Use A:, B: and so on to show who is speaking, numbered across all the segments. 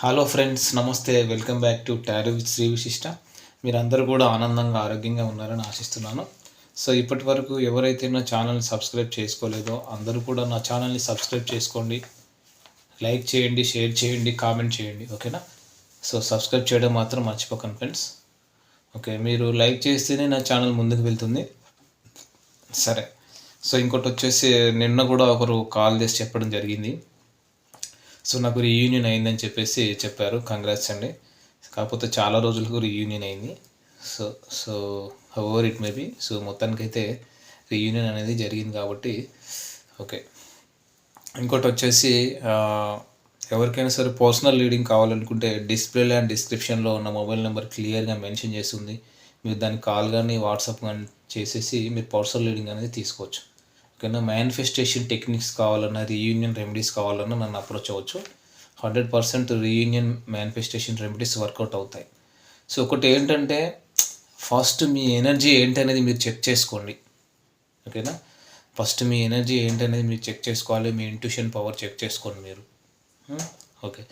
A: Hello friends నమస్తే welcome back to tarot with Shri Vishishta మీరందరూ కూడా ఆనందంగా ఆరోగ్యంగా ఉన్నారని ఆశిస్తున్నాను. సో ఇప్పటి వరకు ఎవరైతే నా ఛానల్ని సబ్స్క్రైబ్ చేసుకోలేదో అందరూ కూడా నా ఛానల్ని సబ్స్క్రైబ్ చేసుకోండి. లైక్ చేయండి షేర్ చేయండి కామెంట్ చేయండి ఓకేనా సో సబ్స్క్రైబ్ చేయడం మాత్రం మర్చిపోకండి ఫ్రెండ్స్ ఓకే మీరు లైక్ చేస్తేనే నా ఛానల్ ముందుకు వెళ్తుంది. సరే. సో ఇంకోటి వచ్చేసి నిన్న కూడా ఒకరు కాల్ చేసి చెప్పడం జరిగింది. సో నాకు రీయూనియన్ అయిందని చెప్పేసి చెప్పారు. కంగ్రాట్స్ అండి. కాకపోతే చాలా రోజులకు రీయూనియన్ అయింది. So so over it maybe so so మొత్తానికైతే రీయూనియన్ అనేది జరిగింది కాబట్టి ఓకే ఇంకోటి వచ్చేసి ఎవరికైనా సరే పర్సనల్ రీడింగ్ కావాలనుకుంటే డిస్ప్లేలో అండ్ డిస్క్రిప్షన్లో ఉన్న మొబైల్ నెంబర్ క్లియర్గా మెన్షన్ చేస్తుంది మీరు దానికి కాల్ కానీ వాట్సాప్ కానీ చేసేసి మీరు పర్సనల్ రీడింగ్ అనేది తీసుకోవచ్చు. ఓకేనా మేనిఫెస్టేషన్ టెక్నిక్స్ కావాలన్నా రీయూనియన్ రెమెడీస్ కావాలన్నా నన్ను అప్రోచ్ అవ్వచ్చు. Hundred percent reunion manifestation remedies work out అవుతాయి. సో ఒకటి ఏంటంటే ఫస్ట్ మీ ఎనర్జీ ఏంటి అనేది మీరు చెక్ చేసుకోండి. ఓకేనా ఫస్ట్ మీ ఎనర్జీ ఏంటనేది మీరు చెక్ చేసుకోవాలి మీ ఇంట్యూషన్ పవర్ చెక్ చేసుకోండి మీరు. Hmm? ఓకే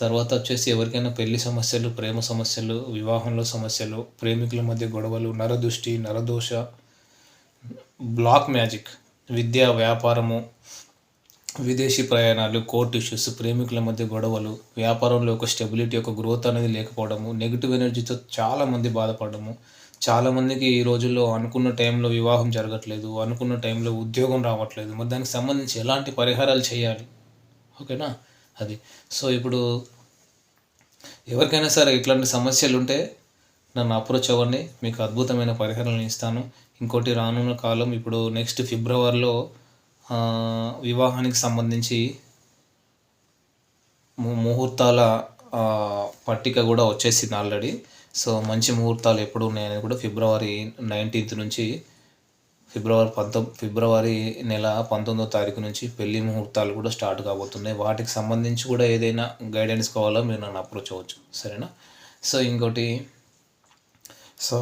A: తర్వాత వచ్చేసి ఎవరికైనా పెళ్ళి సమస్యలు ప్రేమ సమస్యలు వివాహంలో సమస్యలు ప్రేమికుల మధ్య గొడవలు నరదృష్టి నరదోష బ్లాక్ మ్యాజిక్ విద్య వ్యాపారము విదేశీ ప్రయాణాలు కోర్ట్ ఇష్యూస్ ప్రేమికుల మధ్య గొడవలు వ్యాపారంలో ఒక స్టెబిలిటీ ఒక గ్రోత్ అనేది లేకపోవడము నెగిటివ్ ఎనర్జీతో చాలామంది బాధపడము చాలామందికి ఈ రోజుల్లో అనుకున్న టైంలో వివాహం జరగట్లేదు అనుకున్న టైంలో ఉద్యోగం రావట్లేదు. మరి దానికి సంబంధించి ఎలాంటి పరిహారాలు చేయాలి? ఓకేనా? అది. సో ఇప్పుడు ఎవరికైనా సరే ఇట్లాంటి సమస్యలు ఉంటే నన్ను అప్రోచ్ అవ్వండి మీకు అద్భుతమైన పరిహారాలను ఇస్తాను. ఇంకోటి రానున్న కాలం ఇప్పుడు నెక్స్ట్ ఫిబ్రవరిలో వివాహానికి సంబంధించి ముహూర్తాల పట్టిక కూడా వచ్చేసింది ఆల్రెడీ సో మంచి ముహూర్తాలు ఎప్పుడు ఉన్నాయని కూడా ఫిబ్రవరి నైన్టీన్త్ నుంచి ఫిబ్రవరి పంతొమ్ ఫిబ్రవరి నెల పంతొమ్మిదో తారీఖు నుంచి పెళ్ళి ముహూర్తాలు కూడా స్టార్ట్ కాబోతున్నాయి. వాటికి సంబంధించి కూడా ఏదైనా గైడెన్స్ కావాలో మీరు నన్ను అప్రోచ్ అవ్వచ్చు. సరేనా? సో ఇంకోటి సో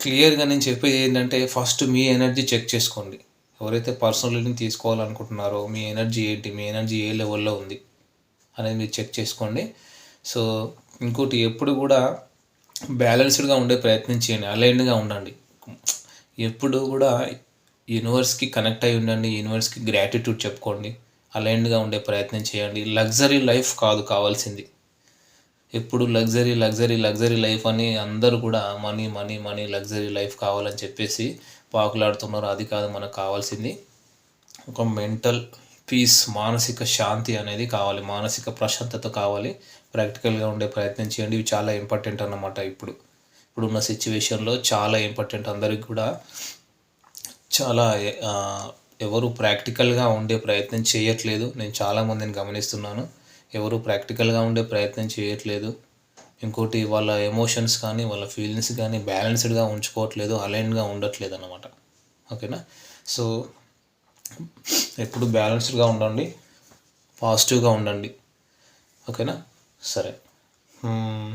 A: క్లియర్గా నేను చెప్పేది ఏంటంటే ఫస్ట్ మీ ఎనర్జీ చెక్ చేసుకోండి. ఎవరైతే పర్సనల్ని తీసుకోవాలనుకుంటున్నారో మీ ఎనర్జీ ఏంటి? మీ ఎనర్జీ ఏ లెవెల్లో ఉంది? అనేది మీరు చెక్ చేసుకోండి. సో ఇంకోటి ఎప్పుడు కూడా బ్యాలెన్స్డ్గా ఉండే ప్రయత్నం చేయండి. అలైన్డ్గా ఉండండి. ఎప్పుడు కూడా యూనివర్స్కి కనెక్ట్ అయి ఉండండి. యూనివర్స్కి గ్రాటిట్యూడ్ చెప్పుకోండి. అలైన్డ్గా ఉండే ప్రయత్నం చేయండి. లగ్జరీ లైఫ్ కాదు కావాల్సింది. ఎప్పుడు లగ్జరీ లగ్జరీ లగ్జరీ లైఫ్ అని అందరూ కూడా money money money luxury life కావాలని చెప్పేసి పాకులాడుతున్నారు. అది కాదు మనకు కావాల్సింది ఒక మెంటల్ పీస్ మానసిక శాంతి అనేది కావాలి. మానసిక ప్రశాంతత కావాలి. ప్రాక్టికల్గా ఉండే ప్రయత్నం చేయండి. ఇవి చాలా ఇంపార్టెంట్ అన్నమాట ఇప్పుడు. ఇప్పుడున్న సిచ్యువేషన్లో చాలా ఇంపార్టెంట్. అందరికి కూడా చాలా ఎవరు ప్రాక్టికల్గా ఉండే ప్రయత్నం చేయట్లేదు. నేను చాలామందిని గమనిస్తున్నాను. ఎవరు ప్రాక్టికల్గా ఉండే ప్రయత్నం చేయట్లేదు. ఇంకోటి వాళ్ళ ఎమోషన్స్ కానీ వాళ్ళ ఫీలింగ్స్ కానీ బ్యాలెన్స్డ్గా ఉంచుకోవట్లేదు అలైన్గా ఉండట్లేదు అన్నమాట. ఓకేనా సో ఎప్పుడు బ్యాలెన్స్డ్గా ఉండండి పాజిటివ్గా ఉండండి. ఓకేనా సరే. Hmm.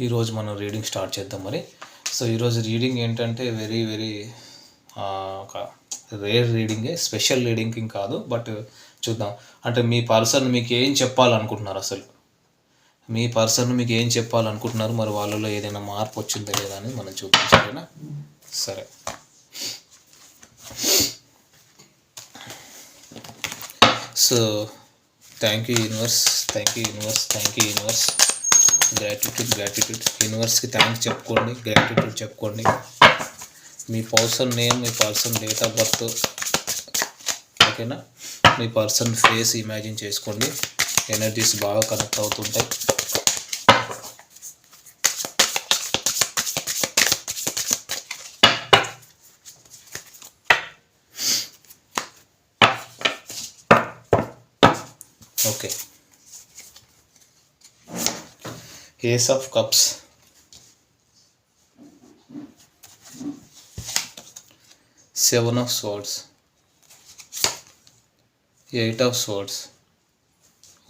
A: ఈరోజు మనం రీడింగ్ స్టార్ట్ చేద్దాం మరి. సో ఈరోజు రీడింగ్ ఏంటంటే వెరీ వెరీ ఒక రేర్ రీడింగే స్పెషల్ రీడింగ్ కాదు బట్ చూద్దాం. అంటే మీ పర్సన్ మీకు ఏం చెప్పాలనుకుంటున్నారు అసలు? మీ పర్సన్ మీకు ఏం చెప్పాలనుకుంటున్నారు? మరి వాళ్ళలో ఏదైనా మార్పు వచ్చిందా లేదా అని మనం చూద్దాం సరేనా? సరే. So thank you universe thank you universe thank you universe gratitude gratitude యూనివర్స్కి thanks చెప్పుకోండి. గ్రాటిట్యూడ్ చెప్పుకోండి. మీ పర్సన్ నేమ్ మీ పర్సన్ డేట్ ఆఫ్ బర్త్ ఓకేనా మీ పర్సన్ ఫేస్ ఇమాజిన్ చేసుకోండి. ఎనర్జీస్ బాగా కనెక్ట్ అవుతుంటాయి. Okay. Ace of cups. Seven of swords. Eight of swords.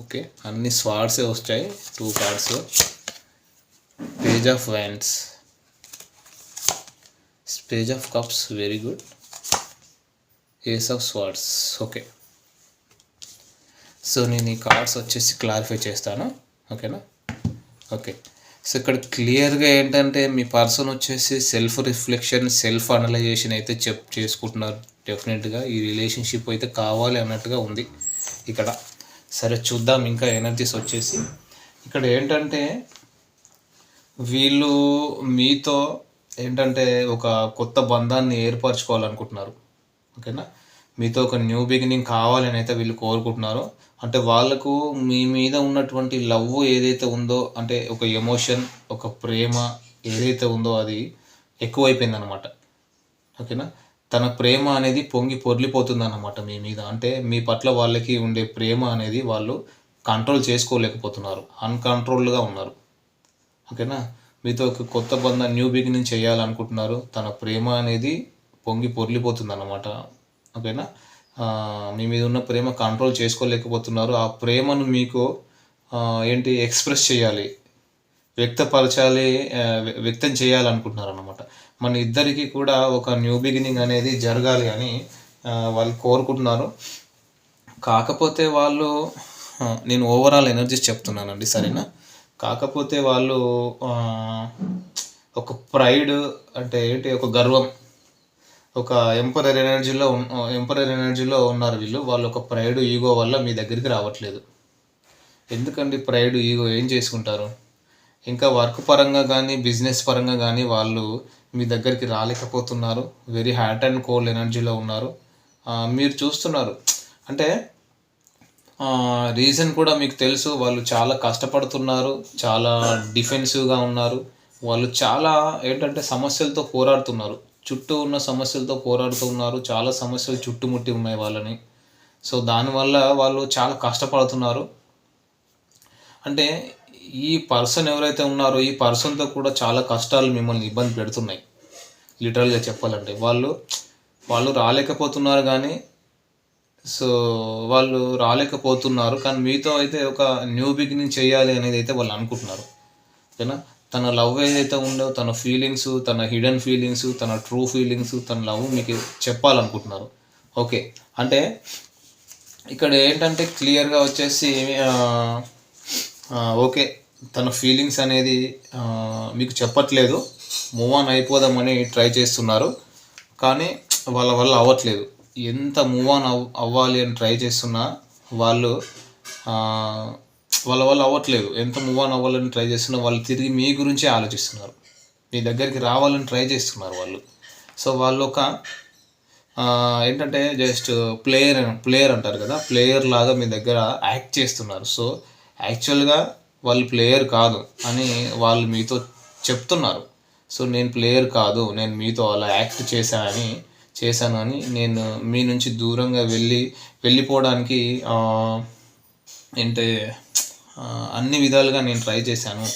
A: Okay అన్ని స్వార్డ్సే వస్తాయి. Two cards page of wands page of cups very good. Ace of swords okay. So నేను ఈ cards వచ్చేసి clarify చేస్తాను. ఓకేనా? ఓకే. సో ఇక్కడ క్లియర్గా ఏంటంటే మీ పర్సన్ వచ్చేసి సెల్ఫ్ రిఫ్లెక్షన్ సెల్ఫ్ అనలైజేషన్ అయితే చెప్ చేసుకుంటున్నారు. డెఫినెట్గా ఈ రిలేషన్షిప్ అయితే కావాలి అన్నట్టుగా ఉంది. ఇక్కడ సరే చూద్దాం ఇంకా ఎనర్జీస్ వచ్చేసి. ఇక్కడ ఏంటంటే వీళ్ళు మీతో ఏంటంటే ఒక కొత్త బంధాన్ని ఏర్పరచుకోవాలనుకుంటున్నారు. ఓకేనా? మీతో ఒక న్యూ బిగినింగ్ కావాలని అయితే వీళ్ళు కోరుకుంటున్నారు. అంటే వాళ్ళకు మీ మీద ఉన్నటువంటి లవ్ ఏదైతే ఉందో అంటే ఒక ఎమోషన్ ఒక ప్రేమ ఏదైతే ఉందో అది ఎక్కువైపోయింది అనమాట ఓకేనా? తన ప్రేమ అనేది పొంగి పొర్లిపోతుంది అన్నమాట మీ మీద. అంటే మీ పట్ల వాళ్ళకి ఉండే ప్రేమ అనేది వాళ్ళు కంట్రోల్ చేసుకోలేకపోతున్నారు. అన్కంట్రోల్డ్గా ఉన్నారు. ఓకేనా? మీతో ఒక కొత్త బంధం న్యూ బిగినింగ్ చేయాలనుకుంటున్నారు. తన ప్రేమ అనేది పొంగి పొర్లిపోతుంది అన్నమాట ఓకేనా మీ మీద ఉన్న ప్రేమ కంట్రోల్ చేసుకోలేకపోతున్నారు. ఆ ప్రేమను మీకు ఏంటి ఎక్స్ప్రెస్ చేయాలి. వ్యక్తపరచాలి వ్య- వ్యక్తం చేయాలనుకుంటున్నారు అనమాట మన ఇద్దరికి కూడా ఒక న్యూ బిగినింగ్ అనేది జరగాలి అని వాళ్ళు కోరుకుంటున్నారు. కాకపోతే వాళ్ళు నేను ఓవరాల్ ఎనర్జీస్ చెప్తున్నానండి సరేనా? కాకపోతే వాళ్ళు ఒక ప్రైడ్ అంటే ఏంటి ఒక గర్వం ఒక ఎంపరర్ ఎనర్జీలో ఎంపరర్ ఎనర్జీలో ఉన్నారు వీళ్ళు. వాళ్ళు ఒక ప్రైడ్ ఈగో వల్ల మీ దగ్గరికి రావట్లేదు. ఎందుకండి ప్రైడ్ ఈగో? ఏం చేసుకుంటారు? ఇంకా వర్క్ పరంగా కానీ బిజినెస్ పరంగా కానీ వాళ్ళు మీ దగ్గరికి రాలేకపోతున్నారు. వెరీ హ్యాట్ అండ్ కోల్డ్ ఎనర్జీలో ఉన్నారు. మీరు చూస్తున్నారు. అంటే రీజన్ కూడా మీకు తెలుసు. వాళ్ళు చాలా కష్టపడుతున్నారు. చాలా డిఫెన్సివ్గా ఉన్నారు. వాళ్ళు చాలా ఏంటంటే సమస్యలతో పోరాడుతున్నారు. చుట్టూ ఉన్న సమస్యలతో పోరాడుతూ ఉన్నారు. చాలా సమస్యలు చుట్టుముట్టి ఉన్నాయి వాళ్ళని. సో దానివల్ల వాళ్ళు చాలా కష్టపడుతున్నారు. అంటే ఈ పర్సన్ ఎవరైతే ఉన్నారో ఈ పర్సన్తో కూడా చాలా కష్టాలు మిమ్మల్ని ఇబ్బంది పెడుతున్నాయి. లిటరల్గా చెప్పాలంటే. వాళ్ళు వాళ్ళు రాలేకపోతున్నారు కానీ సో వాళ్ళు రాలేకపోతున్నారు కానీ మీతో అయితే ఒక న్యూ బిగినింగ్ చేయాలి అనేది అయితే వాళ్ళు అనుకుంటున్నారు. ఓకేనా? తన లవ్ ఏదైతే ఉందో తన ఫీలింగ్స్ తన హిడెన్ ఫీలింగ్స్ తన ట్రూ ఫీలింగ్స్ తన లవ్ మీకు చెప్పాలనుకుంటున్నారు. ఓకే. అంటే ఇక్కడ ఏంటంటే క్లియర్గా వచ్చేసి ఓకే. తన ఫీలింగ్స్ అనేది మీకు చెప్పట్లేదు. మూవ్ ఆన్ అయిపోదామని ట్రై చేస్తున్నారు. కానీ వాళ్ళ వల్ల అవ్వట్లేదు. ఎంత మూవ్ ఆన్ అవ్ అవ్వాలి అని ట్రై చేస్తున్నా వాళ్ళు వాళ్ళ వల్ల అవ్వట్లేదు. ఎంత మూవ్ ఆన్ అవ్వాలని ట్రై చేస్తున్నా వాళ్ళు తిరిగి మీ గురించే ఆలోచిస్తున్నారు. మీ దగ్గరికి రావాలని ట్రై చేస్తున్నారు వాళ్ళు. సో వాళ్ళు ఒక ఏంటంటే జస్ట్ ప్లేయర్ ప్లేయర్ అంటారు కదా ప్లేయర్ లాగా మీ దగ్గర యాక్ట్ చేస్తున్నారు. సో యాక్చువల్గా వాళ్ళు ప్లేయర్ కాదు అని వాళ్ళు మీతో చెప్తున్నారు. సో నేను ప్లేయర్ కాదు నేను మీతో అలా యాక్ట్ చేశానని చేశాను అని నేను మీ నుంచి దూరంగా వెళ్ళి వెళ్ళిపోవడానికి ఆ, ఏంటే అన్ని విధాలుగా నేను ట్రై చేశాను.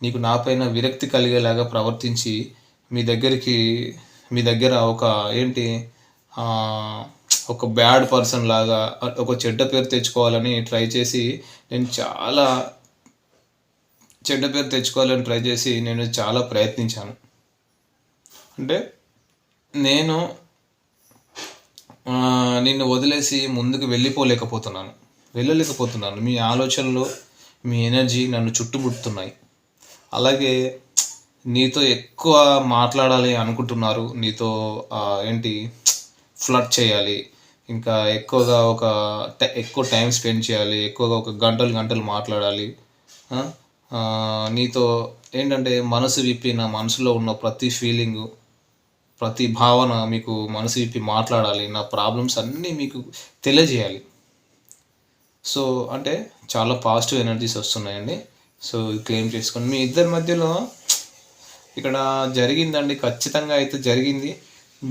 A: నీకు నాపైన విరక్తి కలిగేలాగా ప్రవర్తించి మీ దగ్గరికి మీ దగ్గర ఒక ఏంటి ఒక బ్యాడ్ పర్సన్ లాగా ఒక చెడ్డ పేరు తెచ్చుకోవాలని ట్రై చేసి నేను చాలా చెడ్డ పేరు తెచ్చుకోవాలని ట్రై చేసి నేను చాలా ప్రయత్నించాను. అంటే నేను నిన్ను వదిలేసి ముందుకు వెళ్ళిపోలేకపోతున్నాను. వెళ్ళలేకపోతున్నాను. మీ ఆలోచనలు మీ ఎనర్జీ నన్ను చుట్టుముడుతున్నాయి. అలాగే నీతో ఎక్కువ మాట్లాడాలి అనుకుంటున్నారు. నీతో ఏంటి ఫ్లడ్ చేయాలి. ఇంకా ఎక్కువగా ఒక ఎక్కువ టైం స్పెండ్ చేయాలి ఎక్కువగా ఒక గంటలు గంటలు మాట్లాడాలి నీతో ఏంటంటే మనసు విప్పి నా మనసులో ఉన్న ప్రతి ఫీలింగు ప్రతి భావన మీకు మనసు విప్పి మాట్లాడాలి నా ప్రాబ్లమ్స్ అన్నీ మీకు తెలియజేయాలి. సో అంటే చాలా పాజిటివ్ ఎనర్జీస్ వస్తున్నాయండి. సో క్లెయిమ్ చేసుకొని మీ ఇద్దరి మధ్యలో ఇక్కడ జరిగిందండి ఖచ్చితంగా అయితే జరిగింది.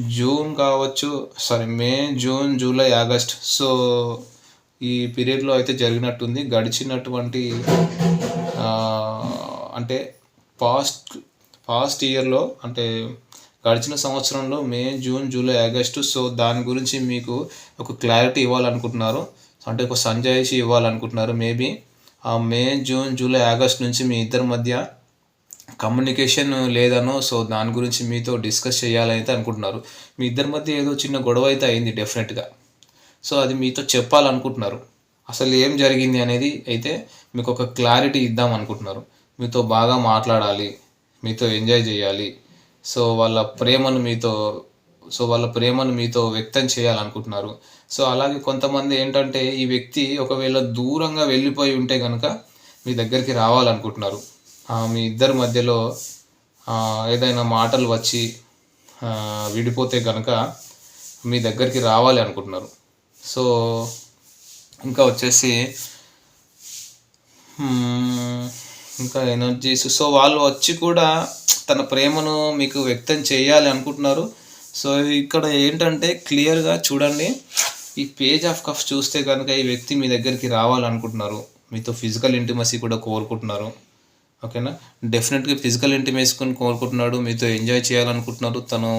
A: జూన్ కావచ్చు sorry May June July August. So ఈ పీరియడ్లో అయితే జరిగినట్టుంది. గడిచినటువంటి అంటే పాస్ట్ పాస్ట్ ఇయర్లో అంటే గడిచిన సంవత్సరంలో May June July August. So దాని గురించి మీకు ఒక క్లారిటీ ఇవ్వాలనుకుంటున్నారు. అంటే ఒక సంజాయిషి ఇవ్వాలనుకుంటున్నారు. మేబీ ఆ మే జూన్ జూలై ఆగస్ట్ నుంచి మీ ఇద్దరి మధ్య కమ్యూనికేషన్ లేదనో సో దాని గురించి మీతో డిస్కస్ చేయాలని అయితే అనుకుంటున్నారు. మీ ఇద్దరి మధ్య ఏదో చిన్న గొడవ అయితే అయింది డెఫినెట్గా సో అది మీతో చెప్పాలనుకుంటున్నారు. అసలు ఏం జరిగింది అనేది అయితే మీకు ఒక క్లారిటీ ఇద్దాం అనుకుంటున్నారు. మీతో బాగా మాట్లాడాలి మీతో ఎంజాయ్ చేయాలి. సో వాళ్ళ ప్రేమను మీతో సో వాళ్ళ ప్రేమను మీతో వ్యక్తం చేయాలనుకుంటున్నారు. సో అలాగే కొంతమంది ఏంటంటే ఈ వ్యక్తి ఒకవేళ దూరంగా వెళ్ళిపోయి ఉంటే కనుక మీ దగ్గరికి రావాలనుకుంటున్నారు. మీ ఇద్దరి మధ్యలో ఏదైనా మాటలు వచ్చి విడిపోతే కనుక మీ దగ్గరికి రావాలి అనుకుంటున్నారు. సో ఇంకా వచ్చేసి ఇంకా ఎనర్జీస్. సో వాళ్ళు వచ్చి కూడా తన ప్రేమను మీకు వ్యక్తం చేయాలి అనుకుంటున్నారు. సో ఇక్కడ ఏంటంటే క్లియర్గా చూడండి ఈ పేజ్ ఆఫ్ కఫ్ చూస్తే కనుక ఈ వ్యక్తి మీ దగ్గరికి రావాలనుకుంటున్నారు. మీతో ఫిజికల్ ఇంటిమసీ కూడా కోరుకుంటున్నారు. ఓకేనా? డెఫినెట్గా ఫిజికల్ ఇంటిమేసుకొని కోరుకుంటున్నాడు మీతో ఎంజాయ్ చేయాలనుకుంటున్నారు తను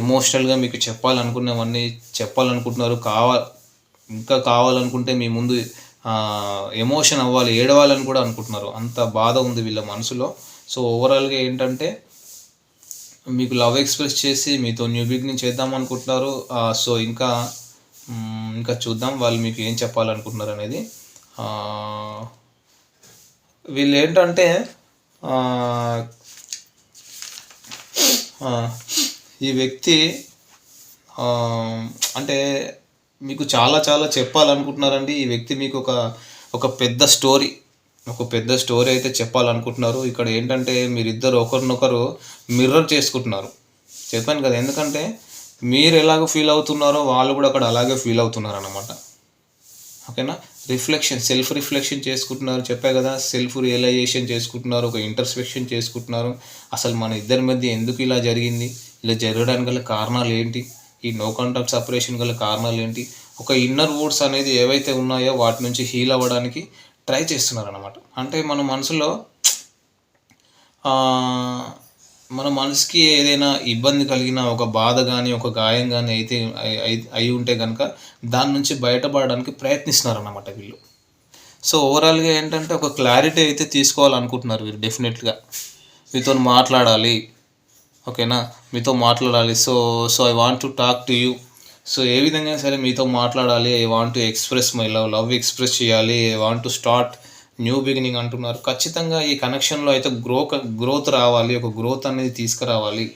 A: ఎమోషనల్గా మీకు చెప్పాలనుకున్నవన్నీ చెప్పాలనుకుంటున్నారు. కావా ఇంకా కావాలనుకుంటే మీ ముందు ఎమోషన్ అవ్వాలి ఏడవాలని కూడా అనుకుంటున్నారు. అంత బాధ ఉంది వీళ్ళ మనసులో. సో ఓవరాల్గా ఏంటంటే మీకు లవ్ ఎక్స్ప్రెస్ చేసి మీతో న్యూ బిగినింగ్ చేద్దాం అనుకుంటున్నారు. సో ఇంకా ఇంకా చూద్దాం వాళ్ళు మీకు ఏం చెప్పాలనుకుంటున్నారు అనేది. వీళ్ళు ఏంటంటే ఈ వ్యక్తి అంటే మీకు చాలా చాలా చెప్పాలనుకుంటున్నారండి. ఈ వ్యక్తి మీకు ఒక ఒక పెద్ద స్టోరీ ఒక పెద్ద స్టోరీ అయితే చెప్పాలనుకుంటున్నారు. ఇక్కడ ఏంటంటే మీరిద్దరు ఒకరినొకరు మిర్రర్ చేసుకుంటున్నారు. చెప్పాను కదా ఎందుకంటే మీరు ఎలాగో ఫీల్ అవుతున్నారో వాళ్ళు కూడా అక్కడ అలాగే ఫీల్ అవుతున్నారు అనమాట ఓకేనా? రిఫ్లెక్షన్ సెల్ఫ్ రిఫ్లెక్షన్ చేసుకుంటున్నారు. చెప్పా కదా సెల్ఫ్ రియలైజేషన్ చేసుకుంటున్నారు ఒక ఇంటర్స్పెక్షన్ చేసుకుంటున్నారు. అసలు మన ఇద్దరి మధ్య ఎందుకు ఇలా జరిగింది? ఇలా జరగడానికి గల కారణాలు ఏంటి? ఈ నో కాంటాక్ట్ సపరేషన్ గల కారణాలు ఏంటి? ఒక ఇన్నర్ వర్డ్స్ అనేది ఏవైతే ఉన్నాయో వాటి నుంచి హీల్ అవ్వడానికి ట్రై చేస్తున్నారు అనమాట అంటే మన మనసులో మన మనసుకి ఏదైనా ఇబ్బంది కలిగిన ఒక బాధ కానీ ఒక గాయం కానీ అయితే అయి- ఉంటే కనుక దాని నుంచి బయటపడడానికి ప్రయత్నిస్తున్నారు అన్నమాట వీళ్ళు. సో ఓవరాల్గా ఏంటంటే ఒక క్లారిటీ అయితే తీసుకోవాలనుకుంటున్నారు వీరు డెఫినెట్గా. మీతో మాట్లాడాలి ఓకేనా? మీతో మాట్లాడాలి. So so I want to talk to you. So ఏ విధంగా సరే మీతో మాట్లాడాలి I want to express my love love express చేయాలి I want to start new beginning అంటున్నారు. ఖచ్చితంగా ఈ కనెక్షన్లో అయితే గ్రో గ్రోత్ రావాలి ఒక గ్రోత్ అనేది తీసుకురావాలి.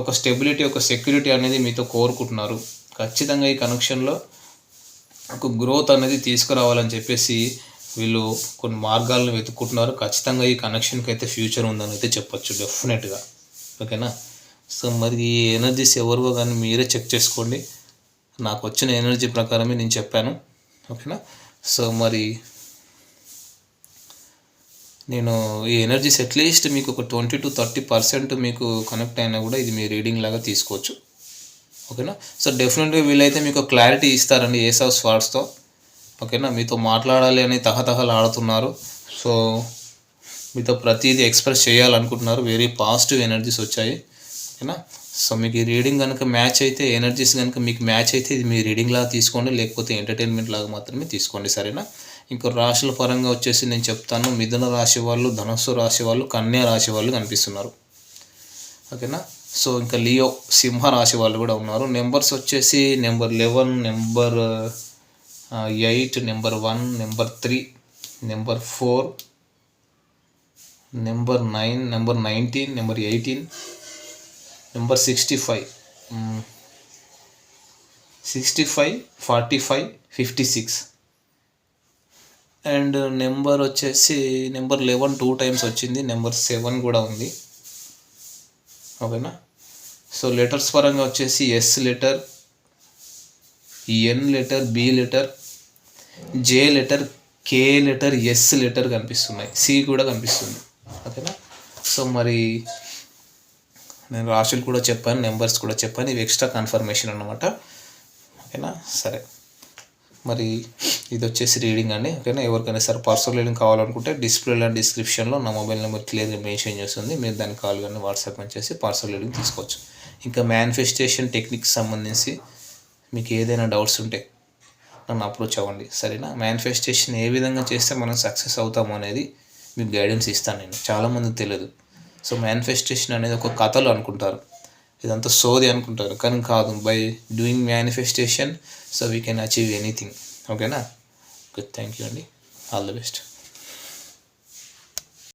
A: ఒక స్టెబిలిటీ ఒక సెక్యూరిటీ అనేది మీతో కోరుకుంటున్నారు. ఖచ్చితంగా ఈ కనెక్షన్లో ఒక గ్రోత్ అనేది తీసుకురావాలని చెప్పేసి వీళ్ళు కొన్ని మార్గాలను వెతుక్కుంటున్నారు. ఖచ్చితంగా ఈ కనెక్షన్కి అయితే ఫ్యూచర్ ఉందని అయితే చెప్పొచ్చు డెఫినెట్గా. ఓకేనా? సో మరి ఈ ఎనర్జీస్ ఎవరివో కానీ మీరే చెక్ చేసుకోండి. నాకు వచ్చిన ఎనర్జీ ప్రకారమే నేను చెప్పాను. ఓకేనా? సో మరి నేను ఈ ఎనర్జీస్ అట్లీస్ట్ మీకు ఒక ట్వంటీ టు థర్టీ పర్సెంట్ మీకు కనెక్ట్ అయినా కూడా ఇది మీ రీడింగ్ లాగా తీసుకోవచ్చు. ఓకేనా సో డెఫినెట్గా వీళ్ళైతే మీకు క్లారిటీ ఇస్తారండి ఏస్ ఆఫ్ స్వార్డ్స్తో ఓకేనా మీతో మాట్లాడాలి అని తహతహలు ఆడుతున్నారు. సో మీతో ప్రతిదీ ఎక్స్ప్రెస్ చేయాలనుకుంటున్నారు. వెరీ పాజిటివ్ ఎనర్జీస్ వచ్చాయి. ఓకేనా సో మీకు ఈ రీడింగ్ కనుక మ్యాచ్ అయితే ఎనర్జీస్ కనుక మీకు మ్యాచ్ అయితే ఇది మీ రీడింగ్ లాగా తీసుకోండి. లేకపోతే ఎంటర్టైన్మెంట్ లాగా మాత్రమే తీసుకోండి. సరేనా? ఇంకా రాశుల పరంగా వచ్చేసి నేను చెప్తాను. మిథున రాశి వాళ్ళు ధనస్సు రాశి వాళ్ళు కన్యా రాశి వాళ్ళు కనిపిస్తున్నారు. ఓకేనా? సో ఇంకా లియో సింహ రాశి వాళ్ళు కూడా ఉన్నారు. నెంబర్స్ వచ్చేసి number eleven number eight number one number three number four number nine number nineteen number eighteen number sixty five. Sixty five forty five fifty six. And number వచ్చేసి నెంబర్ లెవెన్ టూ టైమ్స్ వచ్చింది. Number seven కూడా ఉంది. ఓకేనా? So letters పరంగా వచ్చేసి S letter N letter B letter J letter K letter S letter కనిపిస్తున్నాయి. C కూడా కనిపిస్తుంది. ఓకేనా? సో మరి నేను రాశులు కూడా చెప్పాను నెంబర్స్ కూడా చెప్పాను. ఇవి ఎక్స్ట్రా కన్ఫర్మేషన్ అనమాట ఓకేనా? సరే. మరి ఇది వచ్చేసి రీడింగ్ అండి ఓకేనా ఎవరికైనా సరే పర్సనల్ రీడింగ్ కావాలనుకుంటే డిస్ప్లేలో అండ్ డిస్క్రిప్షన్లో నా మొబైల్ నెంబర్ క్లియర్గా మెన్షన్ చేస్తుంది. మీరు దాన్ని కాల్ కానీ వాట్సాప్ చేసి పార్సల్ రీడింగ్ తీసుకోవచ్చు. ఇంకా మేనిఫెస్టేషన్ టెక్నిక్స్ సంబంధించి మీకు ఏదైనా డౌట్స్ ఉంటే నన్ను అప్రోచ్ అవ్వండి. సరేనా? మేనిఫెస్టేషన్ ఏ విధంగా చేస్తే మనం సక్సెస్ అవుతాము అనేది మీకు గైడెన్స్ ఇస్తాను నేను. చాలామందికి తెలియదు. సో మేనిఫెస్టేషన్ అనేది ఒక కథలు అనుకుంటారు. ఇదంతా సోది అనుకుంటారు. కానీ కాదు by doing manifestation so we can achieve anything ఓకేనా గుడ్ థ్యాంక్ యూ అండి. All the best